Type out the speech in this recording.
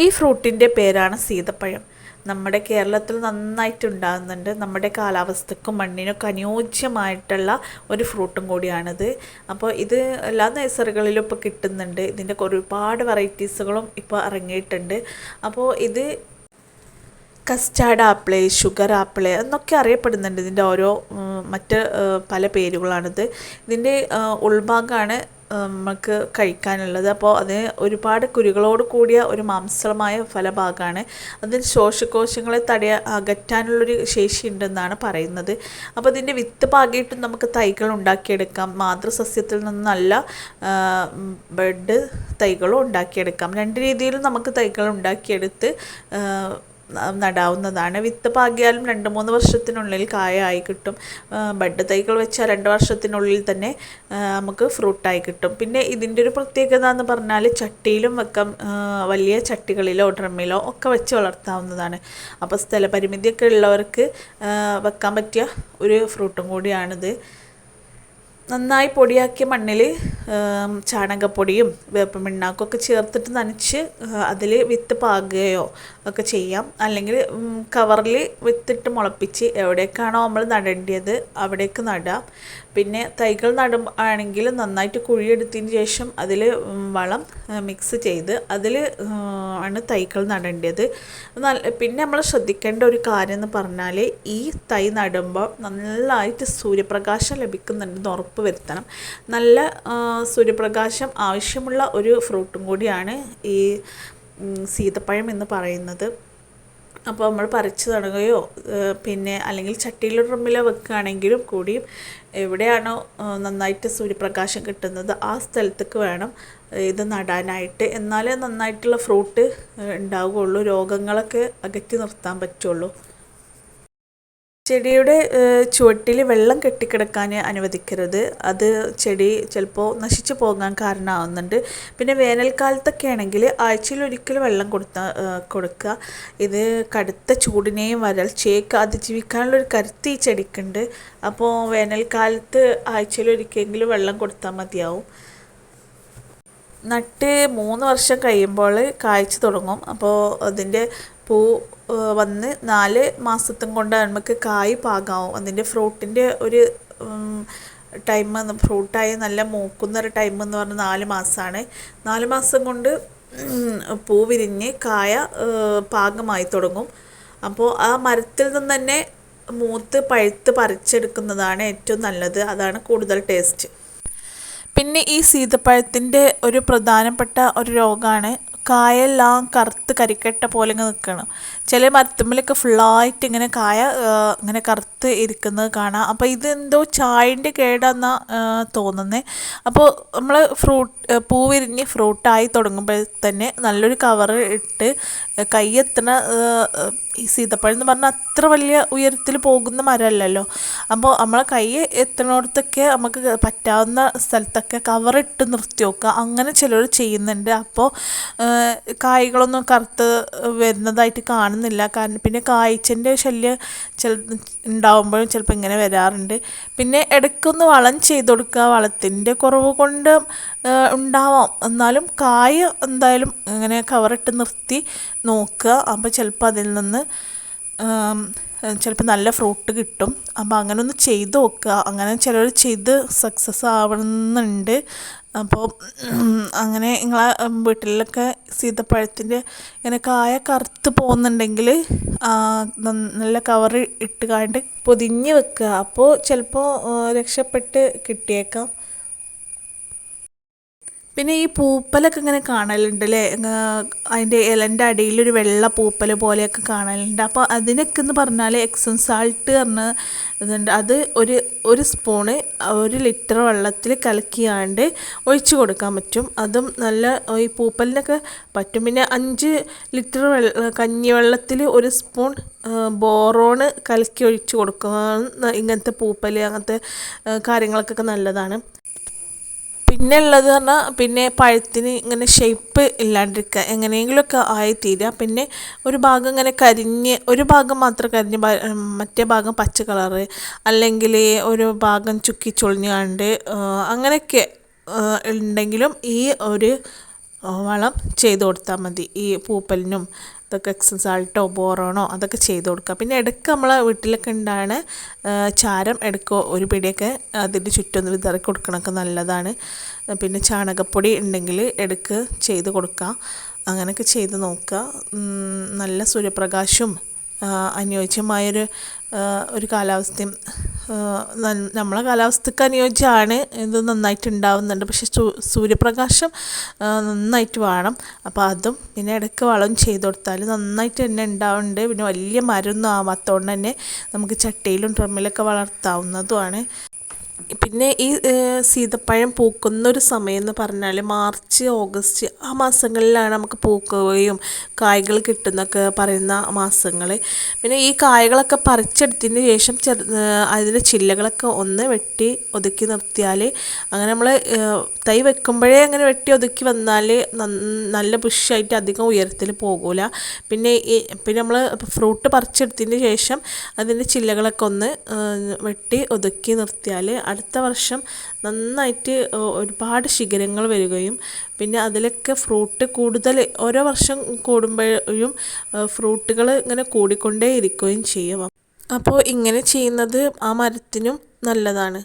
ഈ ഫ്രൂട്ടിന്റെ പേരാണ് സീതപ്പഴം. നമ്മുടെ കേരളത്തിൽ നന്നായിട്ട് ഉണ്ടാകുന്നുണ്ട് നമ്മുടെ കാലാവസ്ഥക്കും മണ്ണിനൊക്കെ അനുയോജ്യമായിട്ടുള്ള ഒരു ഫ്രൂട്ടും കൂടിയാണിത്. അപ്പോൾ ഇത് എല്ലാ നഴ്സറികളിലും ഇപ്പോൾ കിട്ടുന്നുണ്ട്. ഇതിന്റെ ഒരുപാട് വെറൈറ്റീസുകളും ഇപ്പോൾ ഇറങ്ങിയിട്ടുണ്ട്. അപ്പോൾ ഇത് കസ്റ്റാർഡ് ആപ്പിൾ ഷുഗർ ആപ്പിൾ എന്നൊക്കെ അറിയപ്പെടുന്നുണ്ട്. ഇതിന്റെ ഓരോ മറ്റ് പല പേരുകളാണിത്. ഇതിന്റെ ഉൾഭാഗമാണ് നമുക്ക് കഴിക്കാനുള്ളത്. അപ്പോൾ അതിന് ഒരുപാട് കുരുകളോട് കൂടിയ ഒരു മാംസളമായ ഫലഭാഗമാണ് അതിന് ശ്വാസകോശങ്ങളെ തടയ അകറ്റാനുള്ളൊരു ശേഷി ഉണ്ടെന്നാണ് പറയുന്നത്. അപ്പോൾ ഇതിന്റെ വിത്ത് പാകിയിട്ടും നമുക്ക് തൈകൾ ഉണ്ടാക്കിയെടുക്കാം. മാതൃസസ്യത്തിൽ നിന്ന് നല്ല ബെഡ് തൈകളും ഉണ്ടാക്കിയെടുക്കാം. രണ്ട് രീതിയിലും നമുക്ക് തൈകൾ ഉണ്ടാക്കിയെടുത്ത് നടാവുന്നതാണ്. വിത്ത് പാകിയാലും രണ്ട് മൂന്ന് വർഷത്തിനുള്ളിൽ കായ ആയി കിട്ടും ബഡ് തൈകൾ വെച്ചാൽ രണ്ട് വർഷത്തിനുള്ളിൽ തന്നെ നമുക്ക് ഫ്രൂട്ടായി കിട്ടും. പിന്നെ ഇതിന്റെ ഒരു പ്രത്യേകത എന്ന് പറഞ്ഞാൽ ചട്ടിയിലും വെക്കാം. വലിയ ചട്ടികളിലോ ഡ്രമ്മിലോ ഒക്കെ വെച്ച് വളർത്താവുന്നതാണ്. അപ്പോൾ സ്ഥലപരിമിതിയൊക്കെ ഉള്ളവർക്ക് വെക്കാൻ പറ്റിയ ഒരു ഫ്രൂട്ടും കൂടിയാണിത്. നന്നായി പൊടിയാക്കിയ മണ്ണിൽ ചാണകപ്പൊടിയും വേപ്പമിണ്ണാക്കും ഒക്കെ ചേർത്തിട്ട് നനച്ച് അതിൽ വിത്ത് പാകുകയോ ഒക്കെ ചെയ്യാം. അല്ലെങ്കിൽ കവറിൽ വിത്തിട്ട് മുളപ്പിച്ച് എവിടേക്കാണോ നമ്മൾ നടേണ്ടത് അവിടേക്ക് നടാം. പിന്നെ തൈകൾ നടും നന്നായിട്ട് കുഴിയെടുത്തതിന് ശേഷം അതിൽ വളം മിക്സ് ചെയ്ത് അതിൽ ആണ് തൈകൾ നടേണ്ടത്. പിന്നെ നമ്മൾ ശ്രദ്ധിക്കേണ്ട ഒരു കാര്യം എന്ന് പറഞ്ഞാൽ ഈ തൈ നടുമ്പോൾ നല്ലതായിട്ട് സൂര്യപ്രകാശം ലഭിക്കുന്നുണ്ടെന്ന് ഉറപ്പ് വരുത്തണം. നല്ല സൂര്യപ്രകാശം ആവശ്യമുള്ള ഒരു ഫ്രൂട്ടും കൂടിയാണ് ഈ സീതപ്പഴം എന്ന് പറയുന്നത്. അപ്പോൾ നമ്മൾ പറിച്ചു നടുകയോ പിന്നെ അല്ലെങ്കിൽ ചട്ടിയിലോ ഡ്രമ്മിലോ വെക്കുകയാണെങ്കിലും കൂടിയും എവിടെയാണോ നന്നായിട്ട് സൂര്യപ്രകാശം കിട്ടുന്നത് ആ സ്ഥലത്തേക്ക് വേണം ഇത് നടാനായിട്ട്. എന്നാലേ നന്നായിട്ടുള്ള ഫ്രൂട്ട് ഉണ്ടാവുകയുള്ളൂ. രോഗങ്ങളൊക്കെ അകറ്റി നിർത്താൻ പറ്റുള്ളൂ. ചെടിയുടെ ചുവട്ടിൽ വെള്ളം കെട്ടിക്കിടക്കാൻ അനുവദിക്കരുത്. അത് ചെടി ചിലപ്പോൾ നശിച്ചു പോകാൻ കാരണമാവുന്നുണ്ട്. പിന്നെ വേനൽക്കാലത്തൊക്കെ ആണെങ്കിൽ ആഴ്ചയിൽ ഒരിക്കൽ വെള്ളം കൊടുത്ത കൊടുക്കുക. ഇത് കടുത്ത ചൂടിനെയും വരൾച്ചയൊക്കെ അതിജീവിക്കാനുള്ളൊരു കരുത്ത് ഈ ചെടിക്കുണ്ട്. അപ്പോൾ വേനൽക്കാലത്ത് ആഴ്ചയിൽ ഒരിക്കലെങ്കിലും വെള്ളം കൊടുത്താൽ മതിയാവും. നട്ട് മൂന്ന് വർഷം കഴിയുമ്പോൾ കായ്ച്ചു തുടങ്ങും. അപ്പോൾ അതിന്റെ പൂ വന്ന് നാല് മാസത്തും കൊണ്ട് നമുക്ക് കായ് പാകാവും. അതിന്റെ ഫ്രൂട്ടിന്റെ ഒരു ടൈം ഫ്രൂട്ടായി നല്ല മൂക്കുന്ന ഒരു ടൈം എന്ന് പറഞ്ഞാൽ നാല് മാസമാണ് നാല് മാസം കൊണ്ട് പൂ വിരിഞ്ഞ് കായ പാകമായി തുടങ്ങും. അപ്പോൾ ആ മരത്തിൽ നിന്ന് തന്നെ മൂത്ത് പഴുത്ത് പറിച്ചെടുക്കുന്നതാണ് ഏറ്റവും നല്ലത്. അതാണ് കൂടുതൽ ടേസ്റ്റ്. പിന്നെ ഈ സീതപ്പഴത്തിന്റെ ഒരു പ്രധാനപ്പെട്ട ഒരു രോഗമാണ് കായെല്ലാം കറുത്ത് കരിക്കട്ട പോലെ ഇങ്ങനെ നിൽക്കണം ചില മരത്തുമ്പിലൊക്കെ ഫുള്ളായിട്ട് ഇങ്ങനെ കായ ഇങ്ങനെ കറുത്ത് ഇരിക്കുന്നത് കാണാം. അപ്പോൾ ഇതെന്തോ ചായന്റെ കേടാന്നാ തോന്നുന്നത് അപ്പോൾ നമ്മൾ ഫ്രൂട്ട് പൂ വിരിഞ്ഞ് ഫ്രൂട്ടായി തുടങ്ങുമ്പോൾ തന്നെ നല്ലൊരു കവർ ഇട്ട് കൈ ആ, ഈ സീതപ്പഴം എന്ന് പറഞ്ഞാൽ അത്ര വലിയ ഉയരത്തിൽ പോകുന്ന മരമല്ലല്ലോ. അപ്പോൾ നമ്മളെ കൈ എത്തണോടത്തൊക്കെ നമുക്ക് പറ്റാവുന്ന സ്ഥലത്തൊക്കെ കവറിട്ട് നിർത്തി വെക്കുക. അങ്ങനെ ചിലർ ചെയ്യുന്നുണ്ട്. അപ്പോൾ കായ്കളൊന്നും കറുത്ത് വരുന്നതായിട്ട് കാണുന്നില്ല. കാരണം പിന്നെ കായ്ച്ചന്റെ ശല്യം ചില ഉണ്ടാവുമ്പോഴും ചിലപ്പോൾ ഇങ്ങനെ വരാറുണ്ട്. പിന്നെ ഇടയ്ക്കൊന്ന് വളം ചെയ്ത് കൊടുക്കുക. വളത്തിന്റെ കുറവ് കൊണ്ട് ഉണ്ടാവാം. എന്നാലും കായ എന്തായാലും ഇങ്ങനെ കവറിട്ട് നിർത്തി നോക്കുക. അപ്പോൾ ചിലപ്പോൾ അതിൽ നിന്ന് ചിലപ്പോൾ നല്ല ഫ്രൂട്ട് കിട്ടും. അപ്പോൾ അങ്ങനെ ഒന്ന് ചെയ്ത് നോക്കുക. അങ്ങനെ ചിലർ ചെയ്ത് സക്സസ് ആവണമെന്നുണ്ട് അപ്പോൾ അങ്ങനെ നിങ്ങളെ വീട്ടിലൊക്കെ സീതപ്പഴത്തിന്റെ ഇങ്ങനെ കായ കറുത്ത് പോകുന്നുണ്ടെങ്കിൽ നല്ല കവർ ഇട്ട് കാണ്ട് പൊതിഞ്ഞ് വെക്കുക. അപ്പോൾ ചിലപ്പോൾ രക്ഷപ്പെട്ട് കിട്ടിയേക്കാം. പിന്നെ ഈ പൂപ്പലൊക്കെ ഇങ്ങനെ കാണലുണ്ട് അല്ലേ അതിന്റെ ഇലന്റെ അടിയിലൊരു വെള്ള പൂപ്പൽ പോലെയൊക്കെ കാണലുണ്ട്. അപ്പോൾ അതിനൊക്കെ എന്ന് പറഞ്ഞാൽ എക്സം സാൾട്ട് പറഞ്ഞ ഇതുണ്ട്. അത് ഒരു ഒരു സ്പൂണ് ഒരു ലിറ്റർ വെള്ളത്തിൽ കലക്കിയാണ്ട് ഒഴിച്ച് കൊടുക്കാൻ പറ്റും. അതും നല്ല ഈ പൂപ്പലിനൊക്കെ പറ്റും. പിന്നെ അഞ്ച് ലിറ്റർ വെള്ള കഞ്ഞിവെള്ളത്തിൽ ഒരു സ്പൂൺ ബോറോണ് കലക്കി ഒഴിച്ച് കൊടുക്കുക ഇങ്ങനത്തെ പൂപ്പൽ അങ്ങനത്തെ കാര്യങ്ങൾക്കൊക്കെ നല്ലതാണ്. പിന്നെ ഉള്ളത് പറഞ്ഞാൽ പിന്നെ പഴത്തിന് ഇങ്ങനെ ഷേപ്പ് ഇല്ലാണ്ടിരിക്കുക എങ്ങനെയെങ്കിലുമൊക്കെ ആയിത്തീരുക തീരുക പിന്നെ ഒരു ഭാഗം ഇങ്ങനെ കരിഞ്ഞ് ഒരു ഭാഗം മാത്രം കരിഞ്ഞ് മറ്റേ ഭാഗം പച്ച കളറ് അല്ലെങ്കിൽ ഒരു ഭാഗം ചുക്കി ചൊളിഞ്ഞാണ്ട് അങ്ങനെയൊക്കെ ഉണ്ടെങ്കിലും ഈ ഒരു വളം ചെയ്ത് കൊടുത്താൽ മതി. ഈ പൂപ്പലിനും ഇതൊക്കെ എക്സസാൾട്ടോ ബോറോണോ അതൊക്കെ ചെയ്ത് കൊടുക്കുക. പിന്നെ ഇടയ്ക്ക് നമ്മളെ വീട്ടിലൊക്കെ ഉണ്ടാണ് ചാരം ഇടയ്ക്ക് ഒരു പിടിയൊക്കെ അതിന്റെ ചുറ്റൊന്ന് വിതറി കൊടുക്കണമൊക്കെ നല്ലതാണ്. പിന്നെ ചാണകപ്പൊടി ഉണ്ടെങ്കിൽ ഇടയ്ക്ക് ചെയ്ത് കൊടുക്കുക. അങ്ങനെയൊക്കെ ചെയ്ത് നോക്കുക. നല്ല സൂര്യപ്രകാശവും അനുയോജ്യമായൊരു ഒരു കാലാവസ്ഥയും നമ്മളെ കാലാവസ്ഥക്ക് അനുയോജ്യമാണ് ഇത് നന്നായിട്ട് ഉണ്ടാവുന്നുണ്ട് പക്ഷേ സൂര്യപ്രകാശം നന്നായിട്ട് വേണം. അപ്പോൾ അതും പിന്നെ ഇടയ്ക്ക് വളം ചെയ്ത് കൊടുത്താൽ നന്നായിട്ട് തന്നെ ഉണ്ടാവുന്നുണ്ട്. പിന്നെ വലിയ മരമൊന്നും ആവാത്തതുകൊണ്ട് തന്നെ നമുക്ക് ചട്ടിയിലും ഡ്രമ്മിലൊക്കെ വളർത്താവുന്നതുമാണ്. പിന്നെ ഈ സീതപ്പഴം പൂക്കുന്ന ഒരു സമയം എന്ന് പറഞ്ഞാൽ മാർച്ച് ഓഗസ്റ്റ് ആ മാസങ്ങളിലാണ് നമുക്ക് പൂക്കുകയും കായ്കൾ കിട്ടുന്നൊക്കെ പറയുന്ന മാസങ്ങൾ പിന്നെ ഈ കായകളൊക്കെ പറിച്ചെടുത്തതിന് ശേഷം ചെറു അതിന്റെ ചില്ലകളൊക്കെ ഒന്ന് വെട്ടി ഒതുക്കി നിർത്തിയാൽ അങ്ങനെ നമ്മൾ തൈ വെക്കുമ്പോഴേ അങ്ങനെ വെട്ടി ഒതുക്കി വന്നാൽ നല്ല ബുഷായിട്ട് അധികം ഉയരത്തിൽ പോകില്ല പിന്നെ ഈ പിന്നെ നമ്മൾ ഫ്രൂട്ട് പറിച്ചെടുത്തതിന് ശേഷം അതിന്റെ ചില്ലകളൊക്കെ ഒന്ന് വെട്ടി ഒതുക്കി നിർത്തിയാൽ അടുത്ത വർഷം നന്നായിട്ട് ഒരുപാട് ശിഖരങ്ങൾ വരികയും പിന്നെ അതിലൊക്കെ ഫ്രൂട്ട് കൂടുതൽ ഓരോ വർഷം കൂടുമ്പോഴും ഫ്രൂട്ടുകൾ ഇങ്ങനെ കൂടിക്കൊണ്ടേ ഇരിക്കുകയും ചെയ്യും. അപ്പോൾ ഇങ്ങനെ ചെയ്യുന്നത് ആ മരത്തിനും നല്ലതാണ്.